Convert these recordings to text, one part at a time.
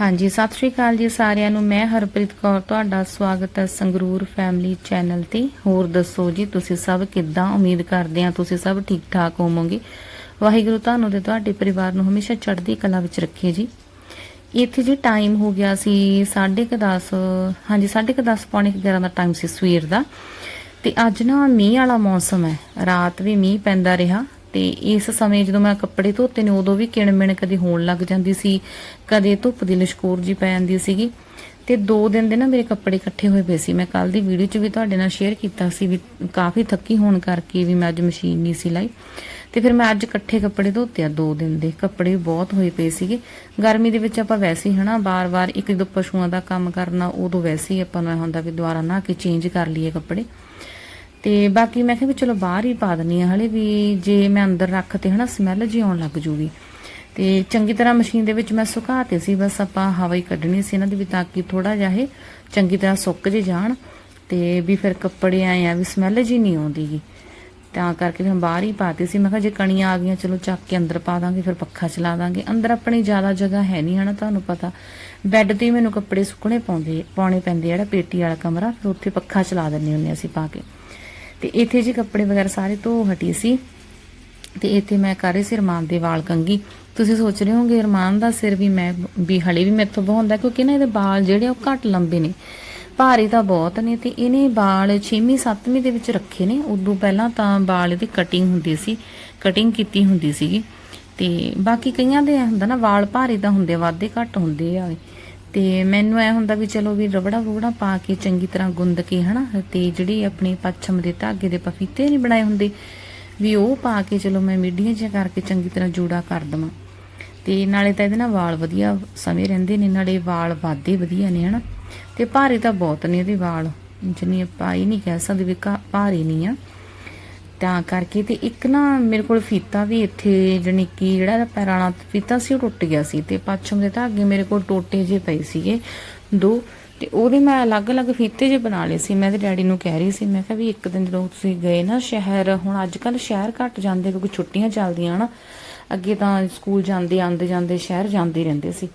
ਹਾਂਜੀ, ਸਤਿ ਸ਼੍ਰੀ ਅਕਾਲ ਜੀ ਸਾਰਿਆਂ ਨੂੰ। ਮੈਂ ਹਰਪ੍ਰੀਤ ਕੌਰ, ਤੁਹਾਡਾ ਸਵਾਗਤ ਹੈ ਸੰਗਰੂਰ ਫੈਮਿਲੀ ਚੈਨਲ ਤੇ। ਹੋਰ ਦੱਸੋ ਜੀ, ਤੁਸੀਂ ਸਭ ਕਿੱਦਾਂ? ਉਮੀਦ ਕਰਦੇ ਹਾਂ ਤੁਸੀਂ ਸਭ ਠੀਕ ਠਾਕ ਹੋਵੋਗੇ। ਵਾਹਿਗੁਰੂ ਤੁਹਾਨੂੰ ਤੇ ਤੁਹਾਡੇ ਪਰਿਵਾਰ ਨੂੰ ਹਮੇਸ਼ਾ ਚੜ੍ਹਦੀ ਕਲਾ ਵਿੱਚ ਰੱਖੇ ਜੀ। ਇੱਥੇ ਜੀ ਟਾਈਮ ਹੋ ਗਿਆ ਸੀ 10:30 ਹਾਂਜੀ 10:30 ਪੌਣੇ 11 ਦਾ ਟਾਈਮ ਸੀ ਸਵੇਰ ਦਾ। ਤੇ ਅੱਜ ਨਾ ਮੀਂਹ ਵਾਲਾ ਮੌਸਮ ਹੈ। ਰਾਤ ਵੀ ਮੀਂਹ ਪੈਂਦਾ ਰਿਹਾ। ਤੇ ਇਸ ਸਮੇਂ ਜਦੋਂ ਮੈਂ ਕੱਪੜੇ ਧੋਤੇ ਨੇ, ਉਦੋਂ ਵੀ ਕਿਣਮਿਣ ਕਦੇ ਹੋਣ ਲੱਗ ਜਾਂਦੀ ਸੀ, ਕਦੇ ਧੁੱਪ ਦੀ ਲਿਸ਼ਕੋਰ ਜੀ ਪੈ ਜਾਂਦੀ ਸੀਗੀ ਤੇ ਦੋ ਦਿਨ ਦੇ ਨਾ ਮੇਰੇ ਕੱਪੜੇ ਇਕੱਠੇ ਹੋਏ ਪਏ ਸੀ। ਮੈਂ ਕੱਲ ਦੀ ਵੀਡੀਓ 'ਚ ਵੀ ਤੁਹਾਡੇ ਨਾਲ ਸ਼ੇਅਰ ਕੀਤਾ ਸੀ ਵੀ ਕਾਫੀ ਥੱਕੀ ਹੋਣ ਕਰਕੇ ਵੀ ਮੈਂ ਅੱਜ ਮਸ਼ੀਨ ਨਹੀਂ ਸੀ ਲਾਈ। ਤੇ ਫਿਰ ਮੈਂ ਅੱਜ ਇਕੱਠੇ ਕੱਪੜੇ ਧੋਤੇ ਆ ਦੋ ਦਿਨ ਦੇ। ਕੱਪੜੇ ਬਹੁਤ ਹੋਏ ਪਏ ਸੀਗੇ। ਗਰਮੀ ਦੇ ਵਿੱਚ ਆਪਾਂ ਵੈਸੇ ਹੀ ਹਨਾ ਬਾਰ-ਬਾਰ ਇੱਕ ਦੋ ਪਸ਼ੂਆਂ ਦਾ ਕੰਮ ਕਰਨਾ, ਉਦੋਂ ਵੈਸੇ ਹੀ ਆਪਾਂ ਨੂੰ ਹੁੰਦਾ ਵੀ ਦੁਬਾਰਾ ਨਾ ਕੇ ਚੇਂਜ ਕਰ ਲਈਏ ਕੱਪੜੇ। ਤੇ ਬਾਕੀ ਮੈਂ ਕਿਹਾ ਵੀ ਚਲੋ ਬਾਹਰ ਹੀ ਪਾ ਦਨੀ ਆ ਹਲੇ ਵੀ ਜੇ ਮੈਂ ਅੰਦਰ ਰੱਖ ਰੱਖਤੇ ਹਨਾ ਸਮੈਲ ਜੀ ਆਉਣ ਲੱਗ ਜੂਗੀ। ਤੇ ਚੰਗੀ ਤਰ੍ਹਾਂ ਮਸ਼ੀਨ ਦੇ ਵਿੱਚ ਮੈਂ ਸੁਕਾਤੇ ਸੀ, ਬਸ ਆਪਾਂ ਹਵਾ ਹੀ ਕੱਢਣੀ ਸੀ ਇਹਨਾਂ ਦੀ ਵੀ ਤਾਂ ਕਿ ਥੋੜਾ ਜਿਹਾ ਇਹ ਚੰਗੀ ਤਰ੍ਹਾਂ ਸੁੱਕ ਜੇ ਜਾਣ ਤੇ ਵੀ ਫਿਰ ਕੱਪੜੇ ਆਏ ਆ ਵੀ ਸਮੈਲ ਜੀ ਨਹੀਂ ਆਉਂਦੀਗੀ ਤਾਂ ਕਰਕੇ ਮੈਂ ਬਾਹਰ ਹੀ ਪਾਤੀ ਸੀ, ਮੈਂ ਕਿਹਾ ਜੇ ਕਣੀਆਂ ਆ ਗਈਆਂ ਚਲੋ ਚੱਕ ਕੇ ਅੰਦਰ ਪਾ ਦਾਂਗੇ, ਫਿਰ ਪੱਖਾ ਚਲਾ ਦਾਂਗੇ। ਅੰਦਰ ਆਪਣੀ ਜ਼ਿਆਦਾ ਜਗ੍ਹਾ ਹੈ ਨਹੀਂ ਹਨਾ ਤੁਹਾਨੂੰ ਪਤਾ। ਬੈੱਡ ਤੇ ਹੀ ਮੈਨੂੰ ਕੱਪੜੇ ਸੁੱਕਣੇ ਪਾਉਂਦੇ, ਪਾਉਣੇ ਪੈਂਦੇ ਜਿਹੜਾ ਪੇਟੀ ਵਾਲਾ ਕਮਰਾ, ਫਿਰ ਉੱਥੇ ਪੱਖਾ ਚਲਾ ਦਿੰਨੇ ਹੁੰਨੇ ਅਸੀਂ ਪਾ ਕੇ। ਤੇ ਇੱਥੇ ਜੀ ਕੱਪੜੇ ਵਗੈਰਾ ਸਾਰੇ ਧੋ ਹਟੀ ਸੀ। ਤੇ ਇੱਥੇ ਮੈਂ ਕਰ ਰਹੀ ਸੀ ਰਮਾਨ ਦੇ ਵਾਲ ਕੰਗੀ ਤੁਸੀਂ ਸੋਚ ਰਹੇ ਹੋਗੇ ਰਮਾਨ ਦਾ ਸਿਰ ਵੀ ਮੈਂ ਵੀ ਹਲੇ ਵੀ ਮੈਥੋਂ ਬਹੁੰਦਾ ਕਿਉਂਕਿ ਨਾ ਇਹਦੇ ਵਾਲ ਜਿਹੜੇ ਆ ਉਹ ਘੱਟ ਲੰਬੇ ਨੇ। ਭਾਰੀ ਤਾਂ ਬਹੁਤ ਨੇ ਤੇ ਇਹਨੇ ਵਾਲ 6ਵੀਂ 7ਵੀਂ ਦੇ ਵਿੱਚ ਰੱਖੇ ਨੇ। ਉਦੋਂ ਪਹਿਲਾਂ ਤਾਂ ਵਾਲ ਇਹਦੀ ਕਟਿੰਗ ਹੁੰਦੀ ਸੀ ਕਟਿੰਗ ਕੀਤੀ ਹੁੰਦੀ ਸੀਗੀ। ਤੇ ਬਾਕੀ ਕਈਆਂ ਦੇ ਐਂ ਹੁੰਦਾ ਨਾ ਵਾਲ ਭਾਰੀ ਤਾਂ ਹੁੰਦੇ ਵਾਧੇ ਘੱਟ ਹੁੰਦੇ ਆ। ਤੇ ਮੈਨੂੰ ਐ ਹੁੰਦਾ ਵੀ ਚਲੋ ਵੀ ਰਬੜਾ ਰੁਬੜਾ ਪਾ ਕੇ ਚੰਗੀ ਤਰ੍ਹਾਂ ਗੁੰਦ ਕੇ ਹਨਾ, ਤੇ ਜਿਹੜੀ ਆਪਣੇ ਪੱਛਮ ਦੇ ਧਾਗੇ ਦੇ ਪਫੀਤੇ ਨਹੀਂ ਬਣਾਏ ਹੁੰਦੇ, ਵੀ ਉਹ ਪਾ ਕੇ ਚਲੋ ਮੈਂ ਮਿੱਡੀਆਂ ਜਿਹਾ ਕਰਕੇ ਚੰਗੀ ਤਰ੍ਹਾਂ ਜੋੜਾ ਕਰ ਦਵਾਂ। ਤੇ ਨਾਲੇ ਤਾਂ ਇਹਦੇ ਨਾਲ ਵਾਲ ਵਧੀਆ ਸਮੇਂ ਰਹਿੰਦੇ ਨੇ, ਨਾਲੇ ਵਾਲ ਵਾਧੇ ਵਧੀਆ ਨੇ ਹਨਾ। ਤੇ ਭਾਰੇ ਤਾਂ ਬਹੁਤ ਨੇ ਇਹਦੇ ਵਾਲ, ਜਿੰਨੀ ਆਪਾਂ ਇਹ ਨਹੀਂ ਕਹਿ ਸਕਦੇ ਵੀ ਘਾ- ਭਾਰੀ ਨਹੀਂ ਆ। ਤਾਂ ਕਰਕੇ ਤੇ ਇੱਕ ਨਾ ਮੇਰੇ ਕੋਲ ਫੀਤਾ ਵੀ ਇੱਥੇ ਜਾਣੀ ਕਿ ਜਿਹੜਾ ਇਹਦਾ ਪੈਰਾਂ ਵਾਲਾ ਫੀਤਾ ਸੀ ਉਹ ਟੁੱਟ ਗਿਆ ਸੀ ਤੇ ਪੱਛਮ ਦੇ ਧਾਗੇ ਮੇਰੇ ਕੋਲ ਟੋਟੇ ਜੇ ਪਏ ਸੀਗੇ, ਦੋ, ਤੇ ਉਹਦੇ ਮੈਂ ਅਲੱਗ-ਅਲੱਗ ਫੀਤੇ ਜੇ ਬਣਾ ਲਏ ਸੀ। ਮੈਂ ਤੇ ਡੈਡੀ ਨੂੰ ਕਹਿ ਰਹੀ ਸੀ, ਮੈਂ ਕਿਹਾ ਵੀ ਇੱਕ ਦਿਨ ਜਦੋਂ ਤੁਸੀਂ ਗਏ ਨਾ ਸ਼ਹਿਰ, ਹੁਣ ਅੱਜ ਕੱਲ ਸ਼ਹਿਰ ਘੱਟ ਜਾਂਦੇ ਕਿਉਂਕਿ ਛੁੱਟੀਆਂ ਚੱਲਦੀਆਂ ਨਾ ਅੱਗੇ ਤਾਂ ਸਕੂਲ ਜਾਂਦੇ, ਆਉਂਦੇ, ਜਾਂਦੇ, ਸ਼ਹਿਰ ਜਾਂਦੇ ਰਹਿੰਦੇ ਸੀ।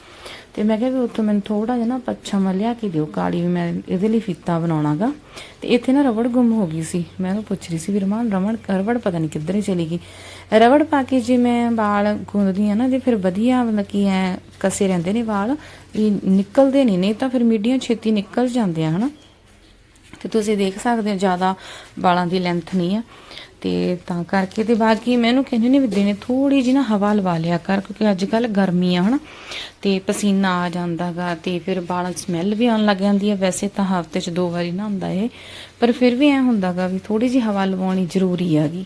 ਤੇ ਮੈਂ ਕਿਹਾ ਵੀ ਉੱਥੋਂ ਮੈਨੂੰ ਥੋੜਾ ਜਿਹਾ ਨਾ ਪੱਛਮ ਲਿਆ ਕੇ ਦਿਓ, ਕਾਲੀ ਵੀ ਮੈਂ ਇਹਦੇ ਲਈ ਫੀਤਾ ਬਣਾਉਣਾਗਾ। ਤੇ ਇੱਥੇ ਨਾ ਰਵੜ ਗੁੰਮ ਹੋ ਗਈ ਸੀ। ਮੈਂ ਉਹਨੂੰ ਪੁੱਛ ਰਹੀ ਸੀ ਵੀ ਰਮਾਨ ਰਮਣ ਰਵੜ ਪਤਾ ਨਹੀਂ ਕਿੱਧਰ ਹੀ ਚਲੀ ਗਈ? ਰਬੜ ਪਾ ਕੇ ਜੇ ਮੈਂ ਵਾਲ ਗੁੰਦਦੀ ਆ ਨਾ ਤੇ ਫਿਰ ਵਧੀਆ ਮਤਲਬ ਕਿ ਐ ਕਸੇ ਰਹਿੰਦੇ ਨੇ ਵਾਲ, ਵੀ ਨਿਕਲਦੇ ਨਹੀਂ ਨਹੀਂ ਤਾਂ ਫਿਰ ਮੀਡੀਆਂ ਛੇਤੀ ਨਿਕਲ ਜਾਂਦੇ ਆ, ਹਨਾ? ਤੇ ਤੁਸੀਂ ਦੇਖ ਸਕਦੇ ਹੋ ਜ਼ਿਆਦਾ ਵਾਲਾਂ ਦੀ ਲੈਂਥ ਨਹੀਂ ਆ ਤੇ ਤਾਂ ਕਰਕੇ ਤੇ ਬਾਕੀ ਮੈਨੂੰ ਕਹਿੰਦੇ ਨੇ ਵੀ ਦਿਨੇ ਥੋੜੀ ਜਿਹੀ ਨਾ ਹਵਾ ਲਵਾ ਲਿਆ ਕਰ, ਕਿਉਂਕਿ ਅੱਜ ਕੱਲ ਗਰਮੀ ਆ ਹਨਾ। ਤੇ ਪਸੀਨਾ ਆ ਜਾਂਦਾਗਾ ਤੇ ਫਿਰ ਵਾਲਾਂ 'ਚ ਸਮੈਲ ਵੀ ਆਉਣ ਲੱਗ ਜਾਂਦੀ ਹੈ ਵੈਸੇ ਤਾਂ ਹਫ਼ਤੇ 'ਚ ਦੋ ਵਾਰੀ ਨਾ ਹੁੰਦਾ ਇਹ, ਪਰ ਫਿਰ ਵੀ ਐ ਹੁੰਦਾਗਾ ਵੀ ਥੋੜੀ ਜਿਹੀ ਹਵਾ ਲਵਾਉਣੀ ਜ਼ਰੂਰੀ ਹੈਗੀ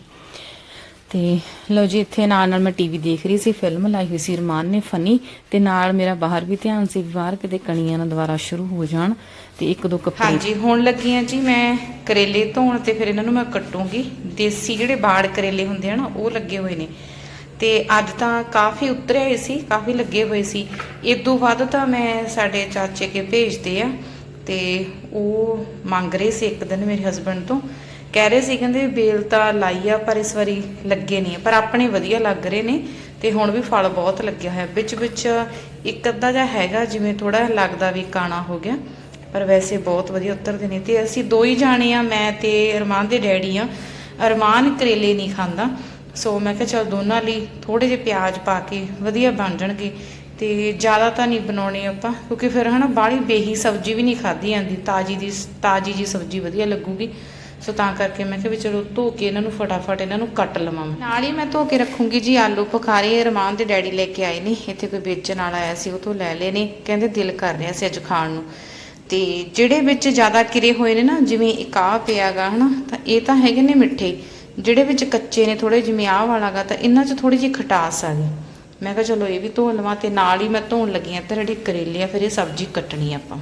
ਤੇ ਲਓ ਜੀ, ਇੱਥੇ ਨਾਲ ਨਾਲ ਮੈਂ ਟੀਵੀ ਦੇਖ ਰਹੀ ਸੀ ਫਿਲਮ ਲਾਈ ਹੋਈ ਸੀ, ਰਮਾਨ ਨੇ ਫਨੀ ਤੇ ਨਾਲ ਮੇਰਾ ਬਾਹਰ ਵੀ ਧਿਆਨ ਸੀ ਬਾਹਰ ਕਿਤੇ ਕਣੀਆਂ ਨਾ ਦੁਬਾਰਾ ਸ਼ੁਰੂ ਹੋ ਜਾਣ ਤੇ ਇੱਕ ਦੋ ਕੱਪੜੇ। ਹਾਂਜੀ, ਹੁਣ ਲੱਗੀ ਆ ਜੀ ਮੈਂ ਕਰੇਲੇ ਧੋਣ ਤੇ ਫਿਰ ਇਹਨਾਂ ਨੂੰ ਮੈਂ ਕੱਟੂੰਗੀ। ਦੇਸੀ ਜਿਹੜੇ ਬਾੜ ਕਰੇਲੇ ਹੁੰਦੇ ਆ ਨਾ, ਉਹ ਲੱਗੇ ਹੋਏ ਨੇ। ਤੇ ਅੱਜ ਤਾਂ ਕਾਫੀ ਉਤਰੇ ਸੀ, ਕਾਫੀ ਲੱਗੇ ਹੋਏ ਸੀ। ਇਦੋਂ ਵੱਧ ਤਾਂ ਮੈਂ ਸਾਡੇ ਚਾਚੇ ਕੇ ਭੇਜਦੇ ਆ ਤੇ ਉਹ ਮੰਗ ਰਹੇ ਸੀ ਇੱਕ ਦਿਨ ਮੇਰੇ ਹਸਬੰਡ ਤੋਂ ਕਹਿ ਰਹੇ ਸੀ, ਕਹਿੰਦੇ ਬੇਲ ਤਾਂ ਲਾਈ ਆ, ਪਰ ਇਸ ਵਾਰੀ ਲੱਗੇ ਨਹੀਂ ਪਰ ਆਪਣੇ ਵਧੀਆ ਲੱਗ ਰਹੇ ਨੇ ਤੇ ਹੁਣ ਵੀ ਫਲ ਬਹੁਤ ਲੱਗਿਆ ਹੋਇਆ। ਵਿੱਚ ਵਿੱਚ ਇੱਕ ਅੱਧਾ ਜਿਹਾ ਹੈਗਾ, ਜਿਵੇਂ ਥੋੜਾ ਲੱਗਦਾ ਵੀ ਕਾਣਾ ਹੋ ਗਿਆ, ਪਰ ਵੈਸੇ ਬਹੁਤ ਵਧੀਆ ਉਤਰਦੇ ਨੇ। ਤੇ ਅਸੀਂ ਦੋ ਹੀ ਜਾਣੇ ਆ, ਮੈਂ ਤੇ ਅਰਮਾਨ ਦੇ ਡੈਡੀ ਆ। ਅਰਮਾਨ ਕਰੇਲੇ ਨਹੀਂ ਖਾਂਦਾ, ਸੋ ਮੈਂ ਕਿਹਾ ਚਲ ਦੋਨਾਂ ਲਈ ਥੋੜੇ ਜਿਹੇ ਪਿਆਜ਼ ਪਾ ਕੇ ਵਧੀਆ ਬਣ ਜਾਣਗੇ। ਤੇ ਜ਼ਿਆਦਾ ਤਾਂ ਨਹੀਂ ਬਣਾਉਣੇ ਆਪਾਂ, ਕਿਉਂਕਿ ਫਿਰ ਹਨਾ ਬਾਹਲੀ ਬੇਹੀ ਸਬਜ਼ੀ ਵੀ ਨਹੀਂ ਖਾਧੀ ਜਾਂਦੀ, ਤਾਜੀ ਦੀ ਤਾਜੀ ਜੀ ਸਬਜ਼ੀ ਵਧੀਆ ਲੱਗੂਗੀ। ਸੋ ਤਾਂ ਕਰਕੇ ਮੈਂ ਕਿਹਾ ਵੀ ਚਲੋ ਧੋ ਕੇ ਇਹਨਾਂ ਨੂੰ ਫਟਾਫਟ ਇਹਨਾਂ ਨੂੰ ਕੱਟ ਲਵਾਂ ਨਾਲ ਹੀ ਮੈਂ ਧੋ ਕੇ ਰੱਖੂੰਗੀ ਜੀ ਆਲੂ ਬੁਖਾਰੇ ਰਮਾਨ ਦੇ ਡੈਡੀ ਲੈ ਕੇ ਆਏ ਨੇ। ਇੱਥੇ ਕੋਈ ਵੇਚਣ ਵਾਲਾ ਆਇਆ ਸੀ, ਉਹ ਤੋਂ ਲੈ ਲਏ ਨੇ। ਕਹਿੰਦੇ ਦਿਲ ਕਰ ਰਿਹਾ ਸੀ ਅੱਜ ਖਾਣ ਨੂੰ। ਤੇ ਜਿਹੜੇ ਵਿੱਚ ਜ਼ਿਆਦਾ ਕਿਰੇ ਹੋਏ ਨੇ ਨਾ, ਜਿਵੇਂ ਇੱਕ ਆਹ ਪਿਆਗਾ ਹਨਾ, ਤਾਂ ਇਹ ਤਾਂ ਹੈਗੇ ਨੇ ਮਿੱਠੇ। ਜਿਹੜੇ ਵਿੱਚ ਕੱਚੇ ਨੇ ਥੋੜੇ ਜਿਵੇਂ ਆਹ ਵਾਲਾਗਾ ਤਾਂ ਇਹਨਾਂ 'ਚ ਥੋੜੀ ਜਿਹੀ ਖਟਾਸ ਆ ਗਈ। ਮੈਂ ਕਿਹਾ ਚਲੋ ਇਹ ਵੀ ਧੋ ਲਵਾਂ ਤੇ ਨਾਲ ਹੀ ਮੈਂ ਧੋਣ ਲੱਗੀ ਆ ਤੇ ਜਿਹੜੇ ਕਰੇਲੇ ਆ, ਫਿਰ ਇਹ ਸਬਜ਼ੀ ਕੱਟਣੀ ਆਪਾਂ।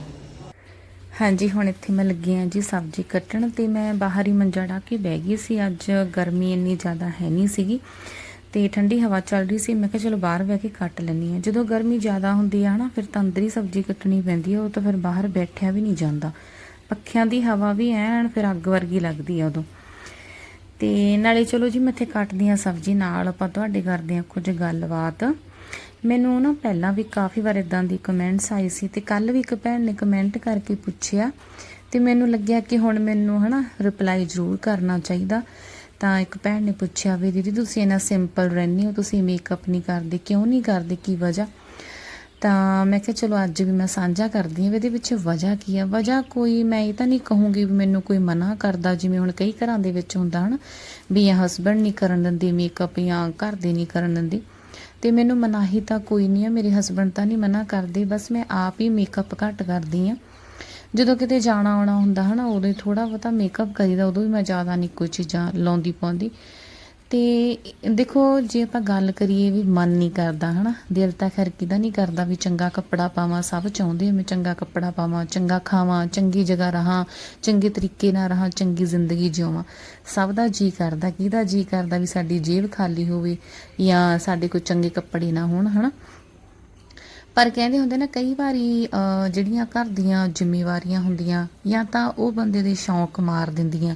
ਹਾਂਜੀ, ਹੁਣ ਇੱਥੇ ਮੈਂ ਲੱਗੀ ਹਾਂ ਜੀ ਸਬਜ਼ੀ ਕੱਟਣ ਤੇ ਮੈਂ ਬਾਹਰ ਹੀ ਮੰਜਾ ਢਾ ਕੇ ਬਹਿ ਗਈ ਸੀ। ਅੱਜ ਗਰਮੀ ਇੰਨੀ ਜ਼ਿਆਦਾ ਹੈ ਨਹੀਂ ਸੀਗੀ ਤੇ ਠੰਡੀ ਹਵਾ ਚੱਲ ਰਹੀ ਸੀ। ਮੈਂ ਕਿਹਾ ਚਲੋ ਬਾਹਰ ਬਹਿ ਕੇ ਕੱਟ ਲੈਣੀ ਆ ਜਦੋਂ ਗਰਮੀ ਜ਼ਿਆਦਾ ਹੁੰਦੀ ਆ ਹਨਾ ਫਿਰ ਤਾਂ ਅੰਦਰ ਹੀ ਸਬਜ਼ੀ ਕੱਟਣੀ ਪੈਂਦੀ ਆ, ਉਹ ਤਾਂ ਫਿਰ ਬਾਹਰ ਬੈਠਿਆ ਵੀ ਨਹੀਂ ਜਾਂਦਾ। ਪੱਖਿਆਂ ਦੀ ਹਵਾ ਵੀ ਐਨ ਫਿਰ ਅੱਗ ਵਰਗੀ ਲੱਗਦੀ ਆ ਉਦੋਂ। ਤੇ ਨਾਲੇ ਚਲੋ ਜੀ ਮੈਂ ਇੱਥੇ ਕੱਟਦੀ ਆ ਸਬਜ਼ੀ, ਨਾਲ ਆਪਾਂ ਤੁਹਾਡੇ ਕਰਦੇ ਆ ਕੁਝ ਗੱਲਬਾਤ। ਮੈਨੂੰ ਨਾ ਪਹਿਲਾਂ ਵੀ ਕਾਫੀ ਵਾਰ ਇਦਾਂ ਦੀ ਕਮੈਂਟਸ ਆਈ ਸੀ ਤੇ ਕੱਲ ਵੀ ਇੱਕ ਭੈਣ ਨੇ ਕਮੈਂਟ ਕਰਕੇ ਪੁੱਛਿਆ ਤੇ ਮੈਨੂੰ ਲੱਗਿਆ ਕਿ ਹੁਣ ਮੈਨੂੰ ਹਨਾ ਰਿਪਲਾਈ ਜ਼ਰੂਰ ਕਰਨਾ ਚਾਹੀਦਾ। ਤਾਂ ਇੱਕ ਭੈਣ ਨੇ ਪੁੱਛਿਆ, ਵੀ ਦੀਦੀ ਤੁਸੀਂ ਇਹਨਾਂ ਸਿੰਪਲ ਰਹਿੰਦੇ ਹੋ, ਤੁਸੀਂ ਮੇਕਅਪ ਨਹੀਂ ਕਰਦੇ, ਕਿਉਂ ਨਹੀਂ ਕਰਦੇ, ਕੀ ਵਜ੍ਹਾ? ਤਾਂ ਮੈਂ ਕਿਹਾ, ਚਲੋ ਅੱਜ ਵੀ ਮੈਂ ਸਾਂਝਾ ਕਰਦੀ ਹਾਂ, ਵੀ ਇਹਦੇ ਵਿੱਚ ਵਜ੍ਹਾ ਕੀ ਆ? ਵਜ੍ਹਾ ਕੋਈ ਮੈਂ ਇਹ ਤਾਂ ਨਹੀਂ ਕਹੂੰਗੀ ਵੀ ਮੈਨੂੰ ਕੋਈ ਮਨਾ ਕਰਦਾ, ਜਿਵੇਂ ਹੁਣ ਕਈ ਘਰਾਂ ਦੇ ਵਿੱਚ ਹੁੰਦਾ ਹਨ, ਵੀ ਇਹ ਹਸਬੰਡ ਨਹੀਂ ਕਰਨ ਦਿੰਦੇ ਮੇਕਅਪ ਜਾਂ ਘਰ ਦੇ ਨਹੀਂ ਕਰਨ ਦਿੰਦੇ। ਤੇ ਮੈਨੂੰ ਮਨਾਹੀ ਤਾਂ ਕੋਈ ਨਹੀਂ ਆ, ਮੇਰੇ ਹਸਬੰਡ ਤਾਂ ਨਹੀਂ ਮਨਾ ਕਰਦੇ, ਬਸ ਮੈਂ ਆਪ ਹੀ ਮੇਕਅਪ ਘੱਟ ਕਰਦੀ ਆ। ਜਦੋਂ ਕਿਤੇ ਜਾਣਾ ਆਉਣਾ ਹੁੰਦਾ ਹਨਾ, ਉਦੋਂ ਹੀ ਥੋੜਾ ਬਹੁਤਾ ਮੇਕਅਪ ਕਰੀਦਾ, ਉਦੋਂ ਵੀ ਮੈਂ ਜ਼ਿਆਦਾ ਨਹੀਂ ਕੋਈ ਚੀਜ਼ਾਂ ਲਾਉਂਦੀ ਪਾਉਂਦੀ ਤੇ ਦੇਖੋ, ਜੇ ਆਪਾਂ ਗੱਲ ਕਰੀਏ ਵੀ ਮਨ ਨਹੀਂ ਕਰਦਾ, ਹਨਾ, ਦਿਲ ਤਾਂ ਖੈਰ ਕਿਦਾ ਨਹੀਂ ਕਰਦਾ ਵੀ ਚੰਗਾ ਕੱਪੜਾ ਪਾਵਾਂ, ਸਭ ਚਾਹੁੰਦੇ ਆ ਮੈਂ ਚੰਗਾ ਕੱਪੜਾ ਪਾਵਾਂ, ਚੰਗਾ ਖਾਵਾਂ, ਚੰਗੀ ਜਗ੍ਹਾ ਰਹਾਂ, ਚੰਗੇ ਤਰੀਕੇ ਨਾਲ ਰਹਾਂ, ਚੰਗੀ ਜ਼ਿੰਦਗੀ ਜਿਉਵਾਂ। ਸਭ ਦਾ ਜੀ ਕਰਦਾ, ਕਿਹਦਾ ਜੀ ਕਰਦਾ ਵੀ ਸਾਡੀ ਜੇਬ ਖਾਲੀ ਹੋਵੇ ਜਾਂ ਸਾਡੇ ਕੋਈ ਚੰਗੇ ਕੱਪੜੇ ਨਾ ਹੋਣ, ਹਨਾ? ਪਰ ਕਹਿੰਦੇ ਹੁੰਦੇ ਨਾ, ਕਈ ਵਾਰੀ ਜਿਹੜੀਆਂ ਘਰ ਦੀਆਂ ਜ਼ਿੰਮੇਵਾਰੀਆਂ ਹੁੰਦੀਆਂ ਜਾਂ ਤਾਂ ਉਹ ਬੰਦੇ ਦੇ ਸ਼ੌਂਕ ਮਾਰ ਦਿੰਦੀਆਂ।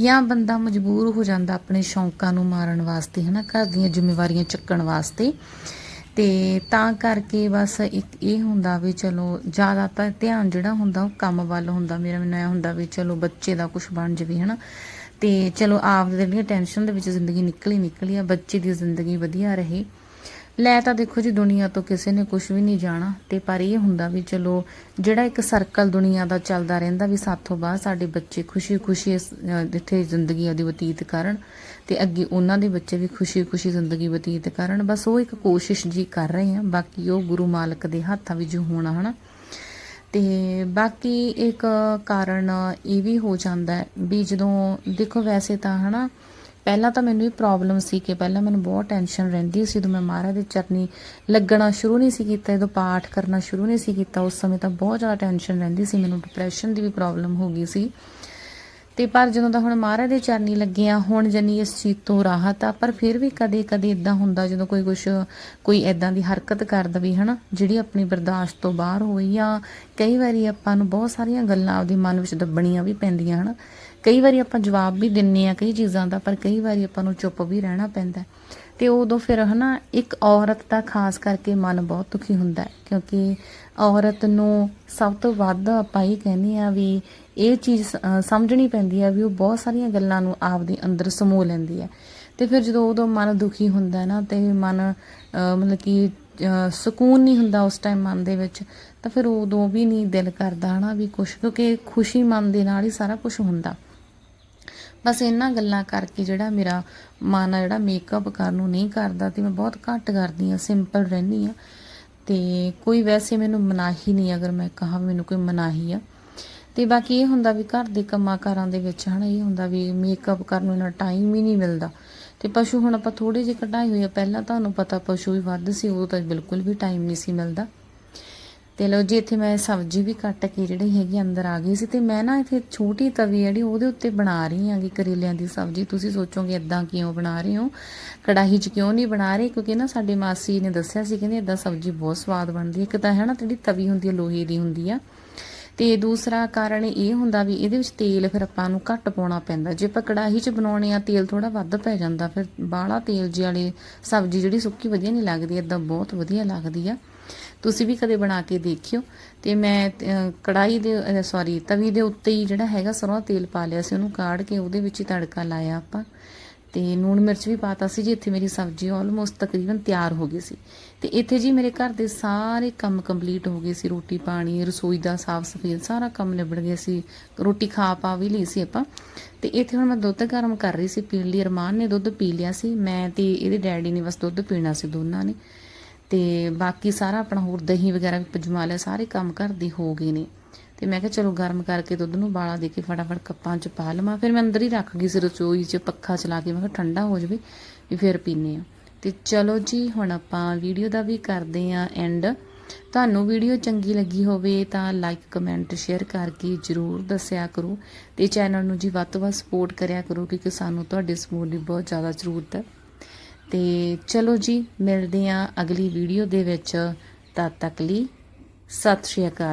ਜਾਂ ਬੰਦਾ ਮਜਬੂਰ ਹੋ ਜਾਂਦਾ ਆਪਣੇ ਸ਼ੌਂਕਾਂ ਨੂੰ ਮਾਰਨ ਵਾਸਤੇ, ਹਨਾ, ਘਰ ਦੀਆਂ ਜ਼ਿੰਮੇਵਾਰੀਆਂ ਚੱਕਣ ਵਾਸਤੇ। ਤੇ ਤਾਂ ਕਰਕੇ ਬਸ ਇੱਕ ਇਹ ਹੁੰਦਾ ਵੀ ਚਲੋ ਜ਼ਿਆਦਾ ਤਾਂ ਧਿਆਨ ਜਿਹੜਾ ਹੁੰਦਾ ਉਹ ਕੰਮ ਵੱਲ ਹੁੰਦਾ। ਮੇਰਾ ਮੈਨੂੰ ਇਹ ਹੁੰਦਾ ਵੀ ਚਲੋ ਬੱਚੇ ਦਾ ਕੁਝ ਬਣ ਜਵੇ, ਹਨਾ। ਤੇ ਚਲੋ ਆਪ ਦੀ ਜਿਹੜੀਆਂ ਟੈਨਸ਼ਨ ਦੇ ਵਿੱਚ ਜ਼ਿੰਦਗੀ ਨਿਕਲੀ ਨਿਕਲੀ ਆ, ਬੱਚੇ ਦੀ ਜ਼ਿੰਦਗੀ ਵਧੀਆ ਰਹੇ। ਲੈ ਤਾਂ ਦੇਖੋ ਜੀ ਦੁਨੀਆ ਤੋਂ ਕਿਸੇ ਨੇ ਕੁਝ ਵੀ ਨਹੀਂ ਜਾਣਾ ਤੇ ਪਰ ਇਹ ਹੁੰਦਾ ਵੀ ਚਲੋ ਜਿਹੜਾ ਇੱਕ ਸਰਕਲ ਦੁਨੀਆ ਦਾ ਚੱਲਦਾ ਰਹਿੰਦਾ ਵੀ ਸਾਥੋਂ ਬਾਅਦ ਸਾਡੇ ਬੱਚੇ ਖੁਸ਼ੀ-ਖੁਸ਼ੀ ਇਸ, ਇੱਥੇ ਜ਼ਿੰਦਗੀ ਦੀ ਬਤੀਤ ਕਰਨ ਤੇ ਅੱਗੇ ਉਹਨਾਂ ਦੇ ਬੱਚੇ ਵੀ ਖੁਸ਼ੀ-ਖੁਸ਼ੀ ਜ਼ਿੰਦਗੀ ਬਤੀਤ ਕਰਨ। ਬਸ ਉਹ ਇੱਕ ਕੋਸ਼ਿਸ਼ ਜੀ ਕਰ ਰਹੇ ਆ ਬਾਕੀ ਉਹ ਗੁਰੂ ਮਾਲਕ ਦੇ ਹੱਥਾਂ ਵਿੱਚ ਹੋਣਾ ਹਨਾ? ਤੇ ਬਾਕੀ ਇੱਕ ਕਾਰਨ ਇਹ ਵੀ ਹੋ ਜਾਂਦਾ ਵੀ ਜਦੋਂ ਦੇਖੋ ਵੈਸੇ ਤਾਂ ਹਨਾ ਪਹਿਲਾਂ ਤਾਂ ਮੈਨੂੰ ਇਹ ਪ੍ਰੋਬਲਮ ਸੀ ਕਿ ਪਹਿਲਾਂ ਮੈਨੂੰ ਬਹੁਤ ਟੈਨਸ਼ਨ ਰਹਿੰਦੀ ਸੀ, ਜਦੋਂ ਮੈਂ ਮਹਾਰਾਜ ਦੇ ਚਰਨੀ ਲੱਗਣਾ ਸ਼ੁਰੂ ਨਹੀਂ ਸੀ ਕੀਤਾ, ਜਦੋਂ ਪਾਠ ਕਰਨਾ ਸ਼ੁਰੂ ਨਹੀਂ ਸੀ ਕੀਤਾ, ਉਸ ਸਮੇਂ ਤਾਂ ਬਹੁਤ ਜ਼ਿਆਦਾ ਟੈਨਸ਼ਨ ਰਹਿੰਦੀ ਸੀ, ਮੈਨੂੰ ਡਿਪਰੈਸ਼ਨ ਦੀ ਵੀ ਪ੍ਰੋਬਲਮ ਹੋ ਗਈ ਸੀ। ਤੇ ਪਰ ਜਦੋਂ ਦਾ ਹੁਣ ਮਹਾਰਾਜ ਦੇ ਚਰਨੀ ਲੱਗੇ ਆ ਹੁਣ ਜਨੀ ਇਸ ਚੀਜ਼ ਤੋਂ ਰਾਹਤ ਆ, ਪਰ ਫਿਰ ਵੀ ਕਦੇ ਕਦੇ ਇਦਾਂ ਹੁੰਦਾ ਜਦੋਂ ਕੋਈ ਕੁਛ, ਕੋਈ ਇਦਾਂ ਦੀ ਹਰਕਤ ਕਰ ਦਵੇ, ਹਨਾ, ਜਿਹੜੀ ਆਪਣੀ ਬਰਦਾਸ਼ਤ ਤੋਂ ਬਾਹਰ ਹੋਈ ਜਾਂ ਕਈ ਵਾਰੀ ਆਪਾਂ ਨੂੰ ਬਹੁਤ ਸਾਰੀਆਂ ਗੱਲਾਂ ਆਪਦੇ ਮਨ ਵਿੱਚ ਦੱਬਣੀਆਂ ਵੀ ਪੈਂਦੀਆਂ, ਹਨਾ ਕਈ ਵਾਰੀ ਆਪਾਂ ਜਵਾਬ ਵੀ ਦਿੰਨੇ ਆ ਕਈ ਚੀਜ਼ਾਂ ਦਾ, ਪਰ ਕਈ ਵਾਰੀ ਆਪਾਂ ਨੂੰ ਚੁੱਪ ਵੀ ਰਹਿਣਾ ਪੈਂਦਾ ਹੈ। ਤੇ ਉਦੋਂ ਫਿਰ, ਹਨਾ, ਇੱਕ ਔਰਤ ਦਾ ਖਾਸ ਕਰਕੇ ਮਨ ਬਹੁਤ ਦੁਖੀ ਹੁੰਦਾ ਹੈ ਕਿਉਂਕਿ ਔਰਤ ਨੂੰ ਸਭ ਤੋਂ ਵੱਧ ਆਪਾਂ ਇਹ ਕਹਿੰਦੇ ਆ ਵੀ ਇਹ ਚੀਜ਼ ਸ- ਸਮਝਣੀ ਪੈਂਦੀ ਆ ਵੀ ਉਹ ਬਹੁਤ ਸਾਰੀਆਂ ਗੱਲਾਂ ਨੂੰ ਆਪਦੇ ਅੰਦਰ ਸਮੋ ਲੈਂਦੀ ਹੈ। ਤੇ ਫਿਰ ਜਦੋਂ ਉਦੋਂ ਮਨ ਦੁਖੀ ਹੁੰਦਾ ਹੈ ਨਾ, ਤੇ ਮਨ ਮਤਲਬ ਕਿ ਸਕੂਨ ਨਹੀਂ ਹੁੰਦਾ ਉਸ ਟਾਈਮ ਮਨ ਦੇ ਵਿੱਚ, ਤਾਂ ਫਿਰ ਉਦੋਂ ਵੀ ਨਹੀਂ ਦਿਲ ਕਰਦਾ ਹਨਾ ਵੀ ਕੁਛ, ਕਿਉਂਕਿ ਖੁਸ਼ੀ ਮਨ ਦੇ ਨਾਲ ਹੀ ਸਾਰਾ ਕੁਝ ਹੁੰਦਾ। ਬਸ ਇਹਨਾਂ ਗੱਲਾਂ ਕਰਕੇ ਜਿਹੜਾ ਮੇਰਾ ਮਨ ਆ, ਜਿਹੜਾ ਮੇਕਅਪ ਕਰਨ ਨੂੰ ਨਹੀਂ ਕਰਦਾ, ਤੇ ਮੈਂ ਬਹੁਤ ਘੱਟ ਕਰਦੀ ਆ ਸਿੰਪਲ ਰਹਿੰਦੀ ਆ ਤੇ ਕੋਈ ਵੈਸੇ ਮੈਨੂੰ ਮਨਾਹੀ ਨਹੀਂ, ਅਗਰ ਮੈਂ ਕਹਾਂ ਵੀ ਮੈਨੂੰ ਕੋਈ ਮਨਾਹੀ ਆ। ਤੇ ਬਾਕੀ ਇਹ ਹੁੰਦਾ ਵੀ ਘਰ ਦੇ ਕੰਮਾਂ ਕਾਰਾਂ ਦੇ ਵਿੱਚ ਹਨਾ, ਇਹ ਹੁੰਦਾ ਵੀ ਮੇਕਅਪ ਕਰਨ ਨੂੰ ਇੰਨਾ ਟਾਈਮ ਹੀ ਨਹੀਂ ਮਿਲਦਾ। ਤੇ ਪਸ਼ੂ ਹੁਣ ਆਪਾਂ ਥੋੜੇ ਜਿਹੇ ਕਢਾਈ ਹੋਈ ਆ, ਪਹਿਲਾਂ ਤੁਹਾਨੂੰ ਪਤਾ ਪਸ਼ੂ ਵੀ ਵੱਧ ਸੀ, ਉਦੋਂ ਤਾਂ ਬਿਲਕੁਲ ਵੀ ਟਾਈਮ ਨਹੀਂ ਸੀ ਮਿਲਦਾ। ਤੇ ਲੋ ਜੀ, ਇੱਥੇ ਮੈਂ ਸਬਜ਼ੀ ਵੀ ਕੱਟ ਕੇ ਜਿਹੜੀ ਹੈਗੀ ਅੰਦਰ ਆ ਗਈ ਸੀ ਤੇ ਮੈਂ ਨਾ ਇੱਥੇ ਛੋਟੀ ਤਵੀ ਜਿਹੜੀ, ਉਹਦੇ ਉੱਤੇ ਬਣਾ ਰਹੀ ਹਾਂਗੀ ਕਰੇਲਿਆਂ ਦੀ ਸਬਜ਼ੀ। ਤੁਸੀਂ ਸੋਚੋਗੇ ਇਦਾਂ ਕਿਉਂ ਬਣਾ ਰਹੇ ਹੋ? ਕੜਾਹੀ 'ਚ ਕਿਉਂ ਨਹੀਂ ਬਣਾ ਰਹੇ? ਕਿਉਂਕਿ ਨਾ ਸਾਡੇ ਮਾਸੀ ਨੇ ਦੱਸਿਆ ਸੀ, ਕਹਿੰਦੇ ਇਦਾਂ ਸਬਜ਼ੀ ਬਹੁਤ ਸਵਾਦ ਬਣਦੀ ਹੈ। ਇੱਕ ਤਾਂ ਹੈ ਨਾ, ਜਿਹੜੀ ਤਵੀ ਹੁੰਦੀ ਹੈ, ਲੋਹੇ ਦੀ ਹੁੰਦੀ ਆ। ਤੇ ਦੂਸਰਾ ਕਾਰਨ ਇਹ ਹੁੰਦਾ ਵੀ ਇਹਦੇ ਵਿੱਚ ਤੇਲ ਫਿਰ ਆਪਾਂ ਨੂੰ ਘੱਟ ਪਾਉਣਾ ਪੈਂਦਾ। ਜੇ ਆਪਾਂ ਕੜਾਹੀ 'ਚ ਬਣਾਉਣੇ ਆ ਤੇਲ ਥੋੜਾ ਵੱਧ ਪੈ ਜਾਂਦਾ ਫਿਰ ਬਾਹਲਾ ਤੇਲ ਜਿਹੀ ਵਾਲੀ ਸਬਜ਼ੀ ਜਿਹੜੀ ਸੁੱਕੀ ਵਧੀਆ ਨਹੀਂ ਲੱਗਦੀ ਇਦਾਂ ਬਹੁਤ ਵਧੀਆ ਲੱਗਦੀ ਆ। ਤੁਸੀਂ ਵੀ ਕਦੇ ਬਣਾ ਕੇ ਦੇਖਿਓ। ਤੇ ਮੈਂ ਅਹ, ਕੜਾਹੀ ਦੇ ਸੌਰੀ ਤਵੀ ਦੇ ਉੱਤੇ ਹੀ ਜਿਹੜਾ ਹੈਗਾ ਸਰੋਂ ਤੇਲ ਪਾ ਲਿਆ ਸੀ ਉਹਨੂੰ ਕਾੜ ਕੇ ਉਹਦੇ ਵਿੱਚ ਹੀ ਤੜਕਾ ਲਾਇਆ ਆਪਾਂ। ਤੇ ਨੂਣ ਮਿਰਚ ਵੀ ਪਾਤਾ ਸੀ ਜੀ, ਇੱਥੇ ਮੇਰੀ ਸਬਜ਼ੀ ਆਲਮੋਸਟ ਤਕਰੀਬਨ ਤਿਆਰ ਹੋ ਗਈ ਸੀ। ਤੇ ਇੱਥੇ ਜੀ ਮੇਰੇ ਘਰ ਦੇ ਸਾਰੇ ਕੰਮ ਕੰਪਲੀਟ ਹੋ ਗਏ ਸੀ, ਰੋਟੀ ਪਾਣੀ, ਰਸੋਈ ਦਾ ਸਾਫ਼ ਸਫ਼ਾਈ, ਸਾਰਾ ਕੰਮ ਨਿਬੜ ਗਿਆ ਸੀ। ਰੋਟੀ ਖਾ ਪਾ ਵੀ ਲਈ ਸੀ ਆਪਾਂ। ਤੇ ਇੱਥੇ ਹੁਣ ਮੈਂ ਦੁੱਧ ਗਰਮ ਕਰ ਰਹੀ ਸੀ, ਪੀਣ ਲਈ। ਅਰਮਾਨ ਨੇ ਦੁੱਧ ਪੀ ਲਿਆ ਸੀ। ਮੈਂ ਤੇ ਇਹਦੇ ਡੈਡੀ ਨੇ ਬਸ ਦੁੱਧ ਪੀਣਾ ਸੀ, ਦੋਨਾਂ ਨੇ। ਤੇ ਬਾਕੀ ਸਾਰਾ ਆਪਣਾ ਹੋਰ ਦਹੀਂ ਵਗੈਰਾ ਵੀ ਪਜਮਾ ਲਿਆ, ਸਾਰੇ ਕੰਮ ਘਰ ਦੇ ਹੋ ਗਏ ਨੇ। ਤੇ ਮੈਂ ਕਿਹਾ ਚਲੋ ਗਰਮ ਕਰਕੇ ਦੁੱਧ ਨੂੰ ਬਾਲਾ ਦੇ ਕੇ ਫਟਾਫਟ ਕੱਪਾਂ 'ਚ ਪਾ ਲਵਾਂ। ਫਿਰ ਮੈਂ ਅੰਦਰ ਹੀ ਰੱਖ ਗਈ ਸੀ ਰਸੋਈ 'ਚ, ਪੱਖਾ ਚਲਾ ਕੇ। ਮੈਂ ਕਿਹਾ ਠੰਡਾ ਹੋ ਜਾਵੇ, ਵੀ ਫਿਰ ਪੀਨੇ ਆ ਤੇ ਚਲੋ ਜੀ, ਹੁਣ ਆਪਾਂ ਵੀਡੀਓ ਦਾ ਵੀ ਕਰਦੇ ਆ ਐਂਡ ਤੁਹਾਨੂੰ ਵੀਡੀਓ ਚੰਗੀ ਲੱਗੀ ਹੋਵੇ ਤਾਂ ਲਾਈਕ ਕਮੈਂਟ ਸ਼ੇਅਰ ਕਰਕੇ ਜਰੂਰ ਦੱਸਿਆ ਕਰੋ। ਤੇ ਚੈਨਲ ਨੂੰ ਜੀ ਵੱਧ ਤੋਂ ਵੱਧ ਸਪੋਰਟ ਕਰਿਆ ਕਰੋ, ਕਿਉਂਕਿ ਸਾਨੂੰ ਤੁਹਾਡੇ ਸਪੋਰਟ ਦੀ ਬਹੁਤ ਜ਼ਿਆਦਾ ਜ਼ਰੂਰਤ ਹੈ। ਤੇ ਚਲੋ ਜੀ, ਮਿਲਦੇ ਆ ਅਗਲੀ ਵੀਡੀਓ ਦੇ ਵਿੱਚ। ਤਦ ਤੱਕ ਲਈ ਸਤਿ ਸ਼੍ਰੀ ਅਕਾਲ